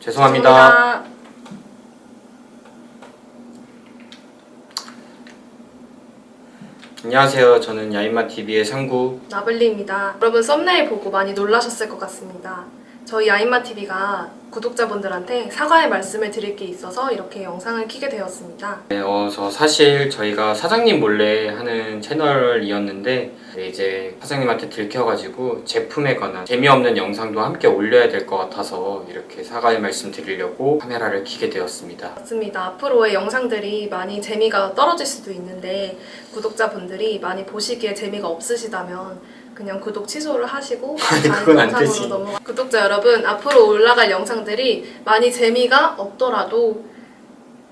죄송합니다. 죄송합니다. 안녕하세요. 저는 야인마 TV의 상구. 나블리입니다. 여러분 썸네일 보고 많이 놀라셨을 것 같습니다. 저희 아이마 TV가 구독자분들한테 사과의 말씀을 드릴 게 있어서 이렇게 영상을 키게 되었습니다. 네, 어, 저 사실 저희가 사장님 몰래 하는 채널이었는데 네, 이제 사장님한테 들켜가지고 제품에 관한 재미없는 영상도 함께 올려야 될 것 같아서 이렇게 사과의 말씀 드리려고 카메라를 켜게 되었습니다. 맞습니다. 앞으로의 영상들이 많이 재미가 떨어질 수도 있는데 구독자분들이 많이 보시기에 재미가 없으시다면 그냥 구독 취소를 하시고 아니, 다른 그건 안 영상으로. 넘어가. 구독자 여러분 앞으로 올라갈 영상들이 많이 재미가 없더라도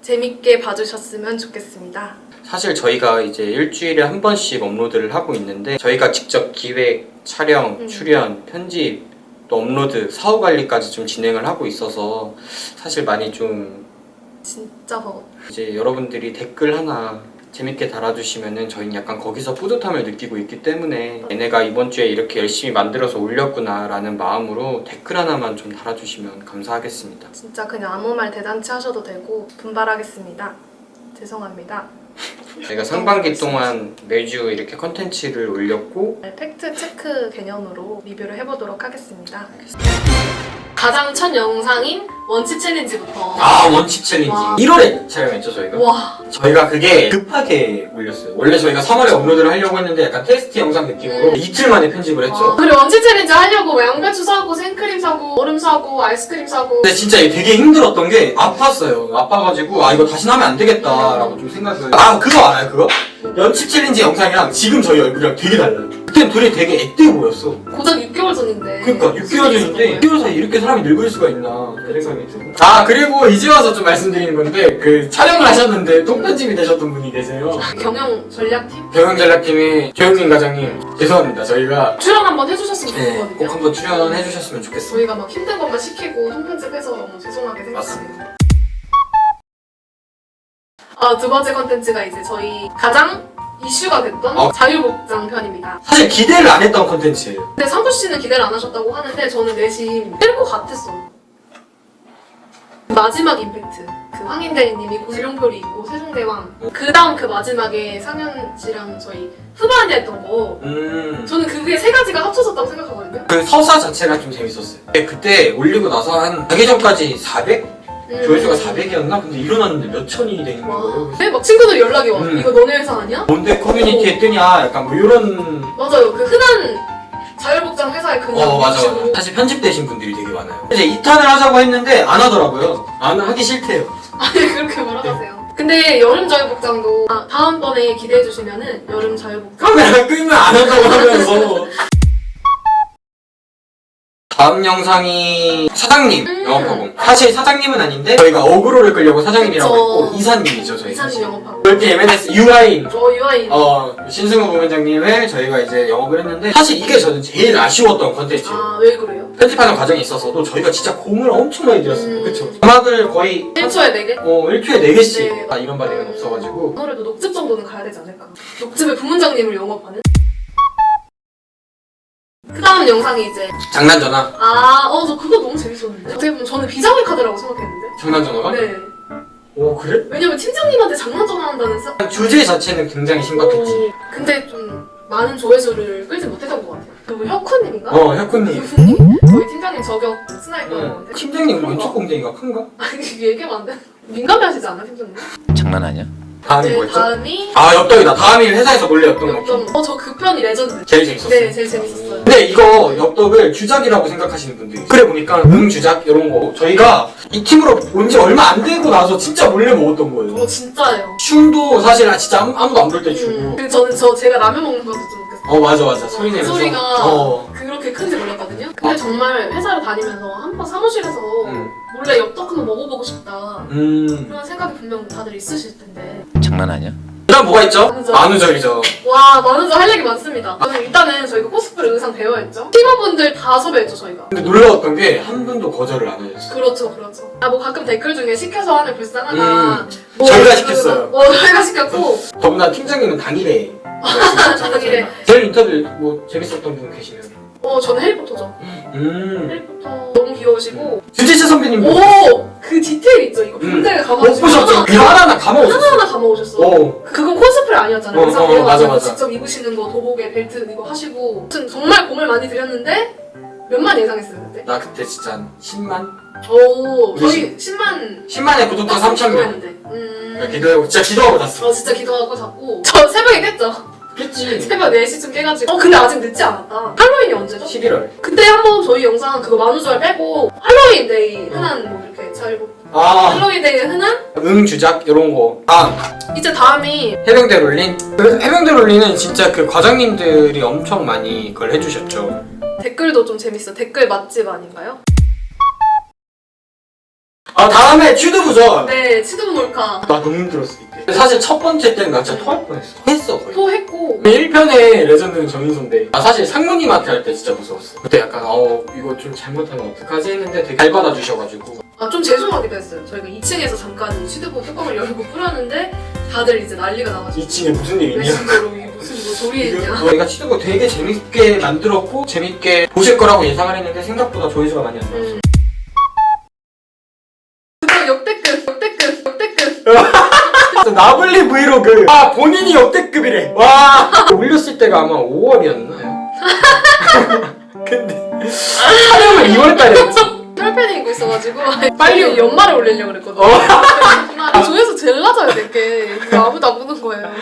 재밌게 봐주셨으면 좋겠습니다. 사실 저희가 이제 일주일에 한 번씩 업로드를 하고 있는데 저희가 직접 기획, 촬영, 음. 출연, 편집, 또 업로드, 사후 관리까지 좀 진행을 하고 있어서 사실 많이 좀 진짜 버거. 이제 여러분들이 댓글 하나 재밌게 달아주시면은 저희는 약간 거기서 뿌듯함을 느끼고 있기 때문에 얘네가 이번 주에 이렇게 열심히 만들어서 올렸구나라는 마음으로 댓글 하나만 좀 달아주시면 감사하겠습니다. 진짜 그냥 아무 말 대잔치 하셔도 되고 분발하겠습니다. 죄송합니다. 저희가 상반기 동안 매주 이렇게 컨텐츠를 올렸고 팩트 체크 개념으로 리뷰를 해보도록 하겠습니다. 가장 첫 영상인 원치 챌린지부터. 아 원칙 챌린지 와. 1월에 촬영했죠 저희가 와, 저희가 그게 급하게 올렸어요 원래 저희가 3월에 업로드를 하려고 했는데 약간 테스트 영상 느낌으로 음. 이틀 만에 편집을 했죠 와. 그리고 원치 챌린지 하려고 양배추 사고 생크림 사고 얼음 사고 아이스크림 사고. 근데 진짜 이게 되게 힘들었던 게 아팠어요 아파가지고 아 이거 다시 하면 안 되겠다라고 좀 생각을 아 그거 알아요 그거? 연습 챌린지 영상이랑 지금 저희 얼굴이랑 되게 달라요. 그땐 둘이 되게 액대 보였어. 고작 6개월 전인데. 그러니까 6개월 전인데 6개월 사이에 이렇게 사람이 늙을 수가 있나 그 생각이 들고 아 그리고 이제 와서 좀 말씀드리는 건데 그 촬영을 하셨는데 통편집이 되셨던 분이 계세요. 경영 전략팀? 경영전략팀의 조영민 과장님 죄송합니다. 저희가 출연 한번 해주셨으면 네, 꼭 좋거든요. 한번 출연해 주셨으면 좋겠어요 저희가 막 힘든 것만 시키고 통편집해서 너무 죄송하게 생각합니다. 아, 두 번째 컨텐츠가 이제 저희 가장 이슈가 됐던 어. 자율복장 편입니다. 사실 기대를 안 했던 컨텐츠예요 근데 상구 씨는 기대를 안 하셨다고 하는데 저는 내심 뜰것 같았어. 마지막 임팩트. 그 황인대리님이 고령표리 있고 세종대왕. 그 다음 그 마지막에 상현 씨랑 저희 후반에 했던 거. 음... 저는 그게 세 가지가 합쳐졌다고 생각하거든요. 그 서사 자체가 좀 재밌었어요 근데 그때 올리고 나서 한 자기 전까지 400? 음. 조회수가 400이었나? 근데 일어났는데 몇 천이 돼 있는 거예요 와. 네, 막 친구들 연락이 와. 음. 이거 너네 회사 아니야? 뭔데 커뮤니티에 뜨냐 약간 뭐 이런 맞아요. 그 흔한 자율복장 회사의 그냥 어 맞아. 맞아 사실 편집되신 분들이 되게 많아요 이제 2탄을 하자고 했는데 안 하더라고요 안 하기 싫대요 아니 그렇게 말하세요. 근데 여름 자율복장도 아, 다음번에 기대해 주시면은 여름 자율복장 카메라 끄면 안 한다고 하면서 다음 영상이 사장님 음. 영업하고 사실 사장님은 아닌데 저희가 어그로를 끌려고 사장님이라고 그쵸. 했고 이사님이죠 저희 이사님 영업하고 절대 M&S 유아인 저 유아인 어 신승우 부원장님을 저희가 이제 영업을 했는데 사실 이게 저는 제일 아쉬웠던 컨텐츠예요 아왜 그래요? 편집하는 과정에 있어서도 저희가 진짜 공을 엄청 많이 들였어요 음. 그쵸 자막을 거의 1초에 4개? 어 1초에 4개씩 네. 아, 이런 반응은 없어가지고 아무래도 녹즙 정도는 가야 되지 않을까 녹즙의 부문장님을 영업하는 그 영상이 이제 장난 전화 아 어 저 그거 너무 재밌었는데 어떻게 보면 저는 비장의 카드라고 생각했는데 장난 전화가? 네 오 그래? 왜냐면 팀장님한테 장난 전화한다는 사... 주제 자체는 굉장히 신박했지 어, 근데 좀 많은 조회수를 끌지 못했던 것 같아요 그 혁훈님인가? 어 혁훈님 혁훈님? 저희 팀장님 저격 응. 스나이퍼였는데 팀장님 왼쪽 공댕이가 큰가? 아니 얘기하면 안 돼. 민감해 하시지 않아 팀장님? 장난하냐? 다음이 네, 뭐였죠? 다음이 아 엽떡이다 다음이 회사에서 몰래 엽떡 먹기 엽떡. 어저 그 편이 레전드. 제일 재밌었어요 네 제일 재밌었어요. 근데 이거 엽떡을 주작이라고 생각하시는 분들이 있어요. 그래 보니까 응 주작 이런 거 저희가 이 팀으로 온 지 얼마 안 되고 나서 진짜 몰래 먹었던 거예요 어 진짜예요. 춤도 사실 아, 진짜 아무, 아무도 안 볼 때 추고 음. 그리고 저는 저 제가 라면 먹는 것도 좀 웃겼어요. 어 맞아 맞아 소리 그 내면서 소리가 어. 그렇게 큰지 몰랐거든요. 근데 정말 회사를 다니면서 한 번 사무실에서 음. 몰래 엽떡 한번 먹어보고 싶다. 음. 그런 생각이 분명 다들 있으실 텐데. 장난하냐? 그다음 뭐가 있죠? 만우절. 만우절이죠 와 많은 할 얘기 많습니다. 저는 의상 대여했죠. 팀원분들 다 섭외했죠 저희가. 근데 놀라웠던 게 한 분도 거절을 안 하셨어요 그렇죠, 그렇죠. 아, 뭐 가끔 댓글 중에 시켜서 하는 불쌍하다. 음. 뭐 저희가 그- 시켰어요. 어, 저희가 시켰고. 더구나 팀장님은 당일에 당일에. 제일 인터뷰 뭐 재밌었던 분 계시면 어, 저는 해리포터죠. 음. 해리포터 너무 귀여우시고. 주지치 선배님도 오! 그 디테일 있죠? 이거 음. 분장에 못 감아주시고. 보셨죠? 그 하나하나 감아오셨어. 하나하나 감아오셨어. 어. 그거 코 스프레 아니었잖아요. 어, 의상 어, 어, 맞아, 맞아. 직접 입으시는 거 도복에 벨트 이거 하시고 아무튼 정말 공을 많이 들였는데 몇만 예상했어요 그때? 나 그때 진짜 한 10만? 오 저희 10만 10만의 구독자 3천 명. 했는데 음... 기도하고 진짜 기도하고 났어. 어 진짜 기도하고 자꾸 저 새벽에 깼죠 그랬지. 새벽 4시쯤 깨가지고 어 근데 아직 늦지 않았다 할로윈이 언제죠? 11월. 그때 한번 저희 영상 그거 만우절 빼고 할로윈 데이 흔한 뭐 이렇게 자유복 아. 할로윈 데이 흔한 응주작 이런 거. 아 이제 다음이 해병대 롤린. 그 해병대 롤린은 진짜 그 과장님들이 엄청 많이 그걸 해주셨죠. 댓글도 좀 재밌어 댓글 맛집 아닌가요? 아 다음에 취두부죠. 네 치드 몰카 나 너무 힘들었어 이때. 사실 첫 번째 때는 나 진짜 토할 뻔했어. 했어 거의. 또 했고 1편의 레전드는 정인선데 아 사실 상무님한테 할 때 진짜 무서웠어 그때 약간 어 이거 좀 잘못하면 어떡하지 했는데 되게 잘 받아주셔가지고 아 좀 죄송하기도 했어요. 저희가 2층에서 잠깐 취두부 뚜껑을 열고 뿌렸는데 다들 이제 난리가 나가지고 2층에 무슨 일이 있냐 메신저로 이게 무슨 뭐 소리 있냐. 저희가 치드고 되게 재밌게 만들었고 재밌게 보실 거라고 예상을 했는데 생각보다 조회수가 많이 안 나왔어 음. 그거 역대급, 역대급, 역대급. 나블리 브이로그 아 본인이 역대급이래 와 올렸을 때가 아마 5월이었나요? 근데 촬영을 2월 달에 했지 혈팬이 입고 있어가지고 빨리 빨리 연말에 올리려고 그랬거든요. 어. 아, 조회수 제일 내게. 이거 아무도 안 보는 거예요.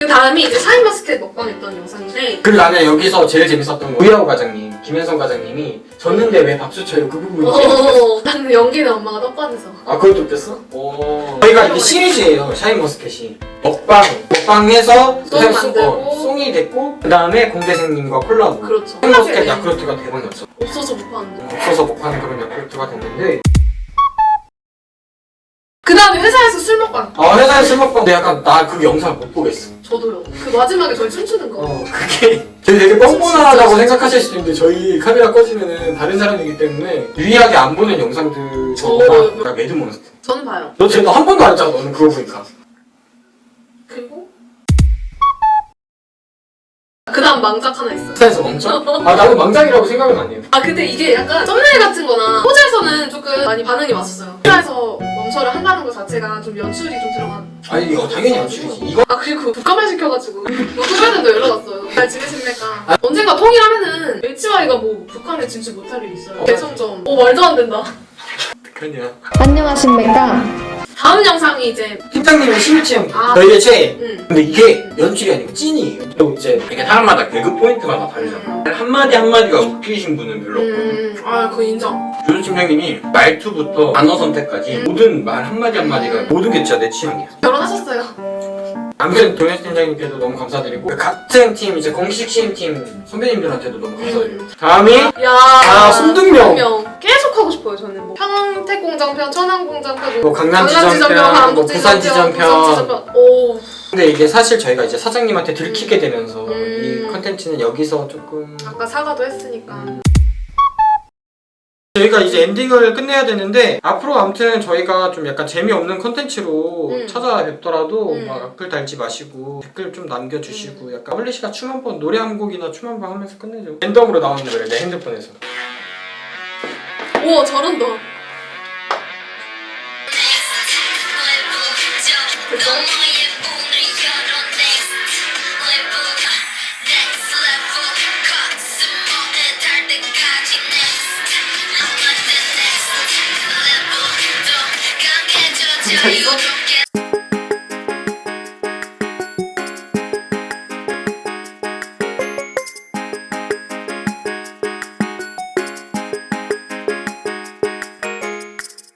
그 다음이 이제 샤인머스켓 먹방 했던 영상인데 그리고 나는 여기서 제일 재밌었던 거 우야호 과장님 김현성 과장님이 졌는데 왜 박수 쳐요? 그 부분이지 어, 나는 연기는 엄마가 떡받아서. 아 그것도 웃겼어? 오. 저희가 이게 시리즈예요 샤인머스켓이. 먹방. 먹방해서 송 송- 만들고. 어, 송이 됐고 그 다음에 공대생님과 콜라보. 그렇죠. 샤인머스켓 야쿠르트가 대박 났어. 없어서 못 봤는데. 없어서 못 파는 그런 야쿠르트가 됐는데 그 다음에 회사에서 술 먹방. 아 회사에 술 먹방 근데 약간 나 그 영상을 못 보겠어 저도요. 그 마지막에 저희 춤추는 거. 어 그게 저희 되게 뻔뻔하다고 생각하실 수도 있는데 저희 카메라 꺼지면은 다른 사람이기 때문에 유일하게 안 보는 영상들 저거가 저- 나 매드몬스터 저는 봐요. 너 쟤는 한 번도 안 했잖아 너는 그거 보니까 그리고 그 다음 망작 하나 있어요. 스타에서 멈춰? 아 나는 망작이라고 생각은 안 해요 아 근데 이게 약간 썸네일 같은 거나 포즈에서는 조금 많이 반응이 왔었어요. 회사에서 멈춰를 한다는 것 자체가 좀 연출이 좀 들어간. 아니 이거 당연히 연출이지 이거 아 그리고 국감을 시켜가지고 후배들도 연락 왔어요. 잘 지내십니까? 언젠가 통일하면은 HY가 뭐 북한에 진출 못할 일이 있어요. 개성점. 오 말도 안 된다. 그냥 안녕하십니까? 다음 영상이 이제 팀장님의 심취형 아. 저희의 최애 음. 근데 이게 연출이 아니고 찐이에요 또 이제 이게 사람마다 개그 포인트가 다 다르잖아 음. 한마디 한마디가 웃기신 분은 별로 없거든 음, 아 그거 인정. 조준 팀장님이 말투부터 단어 선택까지 음. 모든 말 한마디 한마디가 모든 게 진짜 내 취향이야 결혼하셨어요. 아무튼 동현 팀장님께도 너무 감사드리고 그 같은 팀 이제 공식 시임팀 선배님들한테도 너무 감사드리고 음. 다음이 야. 아, 손등명. 계속 하고 싶어요 저는 뭐 평택 공장편, 천안 공장편, 뭐 강남 지정편, 뭐 부산 지정편. 오. 근데 이게 사실 저희가 이제 사장님한테 들키게 되면서 음. 이 컨텐츠는 여기서 조금 아까 사과도 했으니까. 저희가 이제 엔딩을 끝내야 되는데 앞으로 아무튼 저희가 좀 약간 재미없는 컨텐츠로 음. 찾아뵙더라도 음. 막 악플 달지 마시고 댓글 좀 남겨주시고 약간 헐리 씨가 춤 한 번 노래 한 곡이나 춤 한 번 하면서 끝내죠 랜덤으로 나오는 노래 내 핸드폰에서 우와 잘한다. 됐 어? 됐어?